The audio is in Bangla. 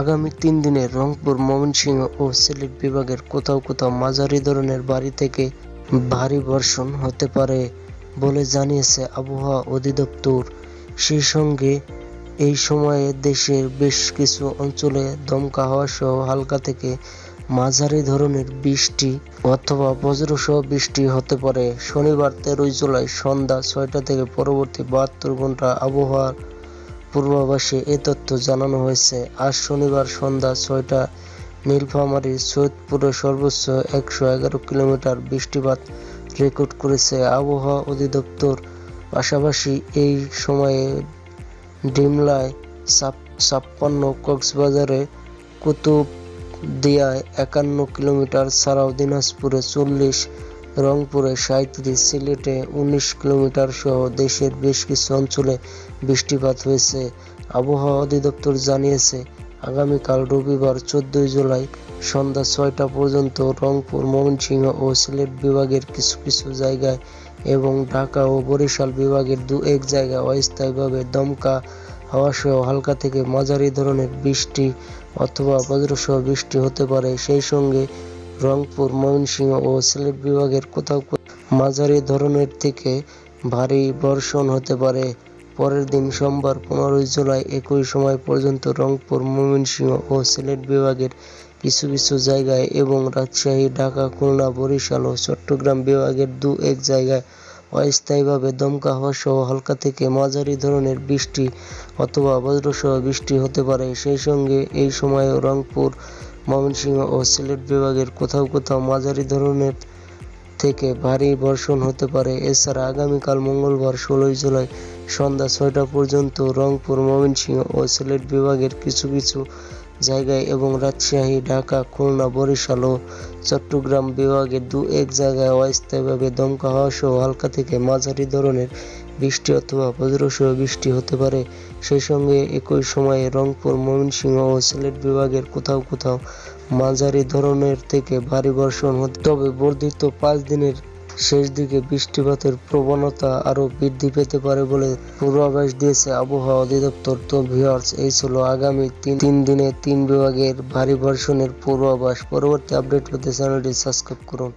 আগামী তিন দিনে রংপুর, ময়মনসিংহ ও সিলেট বিভাগের কোথাও কোথাও মাঝারি ধরনের বাড়ি থেকে ভারী বর্ষণ হতে পারে বলে জানিয়েছে আবহাওয়া অধিদপ্তর। সেই সঙ্গে এই সময়ে দেশের বেশ কিছু অঞ্চলে দমকা হাওয়া সহ হালকা থেকে মাঝারি ধরনের বৃষ্টি অথবা বজ্রসহ বৃষ্টি হতে পারে। শনিবার তেরোই জুলাই সন্ধ্যা ছয়টা থেকে পরবর্তী বাহাত্তর ঘণ্টা আবহাওয়ার পূর্বাভাসে এ তথ্য জানানো হয়েছে। আজ শনিবার সন্ধ্যা ছয়টা নীলফামারীর সৈয়দপুরে সর্বোচ্চ একশো এগারো কিলোমিটার বৃষ্টিপাত রেকর্ড করেছে আবহাওয়া অধিদপ্তর। পাশাপাশি এই সময়ে ডিমলায় ছাপ- ছাপ্পান্ন, কক্সবাজারে কুতুবদিয়ায় একান্ন কিলোমিটার, ছাড়াও দিনাজপুরে চল্লিশ রংপুরে সাঁইত্রিশ সিলেটে উনিশ কিলোমিটার সহ দেশের বেশ কিছু অঞ্চলে বৃষ্টিপাত হয়েছে। আবহাওয়া অধিদপ্তর জানিয়েছে, আগামীকাল রবিবার চোদ্দই জুলাই সন্ধ্যা ছয়টা পর্যন্ত রংপুর, ময়মনসিংহ ও সিলেট বিভাগের কিছু কিছু জায়গায় এবং ঢাকা ও বরিশাল বিভাগের দু এক জায়গায় অস্থায়ীভাবে দমকা হাওয়াসহ হালকা থেকে মাঝারি ধরনের বৃষ্টি অথবা বজ্রসহ বৃষ্টি হতে পারে। সেই সঙ্গে রংপুর, ময়মনসিংহ ও সিলেট বিভাগের কোথাও মাঝারি ধরনের থেকে ভারী বর্ষণ হতে পারে। পরের দিন সোমবার পনেরোই জুলাই একই সময় পর্যন্ত রংপুর, ময়মনসিংহ ও সিলেট বিভাগের কিছু কিছু জায়গায় এবং রাজশাহী, ঢাকা, খুলনা, বরিশাল ও চট্টগ্রাম বিভাগের দু এক জায়গায় অস্থায়ীভাবে দমকা হওয়া সহ হালকা থেকে মাঝারি ধরনের বৃষ্টি অথবা বজ্রসহ বৃষ্টি হতে পারে। সেই সঙ্গে এই সময়ে রংপুর ময়মনসিংহ ও সিলেট বিভাগের কোথাও কোথাও মাঝারি ধরনের থেকে ভারী বর্ষণ হতে পারে। এছাড়া আগামীকাল মঙ্গলবার ষোলোই জুলাই সন্ধ্যা ছয়টা পর্যন্ত রংপুর, ময়মনসিংহ ও সিলেট বিভাগের কিছু কিছু জায়গায় এবং রাজশাহী, ঢাকা, খুলনা, বরিশাল ও চট্টগ্রাম বিভাগের দু এক জায়গায় অস্থায়ীভাবে দমকা হাওয়া সহ হালকা থেকে মাঝারি ধরনের বৃষ্টি অথবা বজ্রসহ বৃষ্টি হতে পারে। সেই সঙ্গে একই সময়ে রংপুর, ময়মনসিংহ ও সিলেট বিভাগের কোথাও কোথাও মাঝারি ধরনের থেকে ভারী বর্ষণ হতে তবে বর্ধিত পাঁচ দিনের শেষ দিকে বৃষ্টিপাতের প্রবণতা আরও বৃদ্ধি পেতে পারে বলে পূর্বাভাস দিয়েছে আবহাওয়া অধিদপ্তর। তো ভিউয়ার্স, এই ছিল আগামী তিন তিন দিনে তিন বিভাগের ভারী বর্ষণের পূর্বাভাস। পরবর্তী আপডেট পেতে চ্যানেলটি সাবস্ক্রাইব করুন।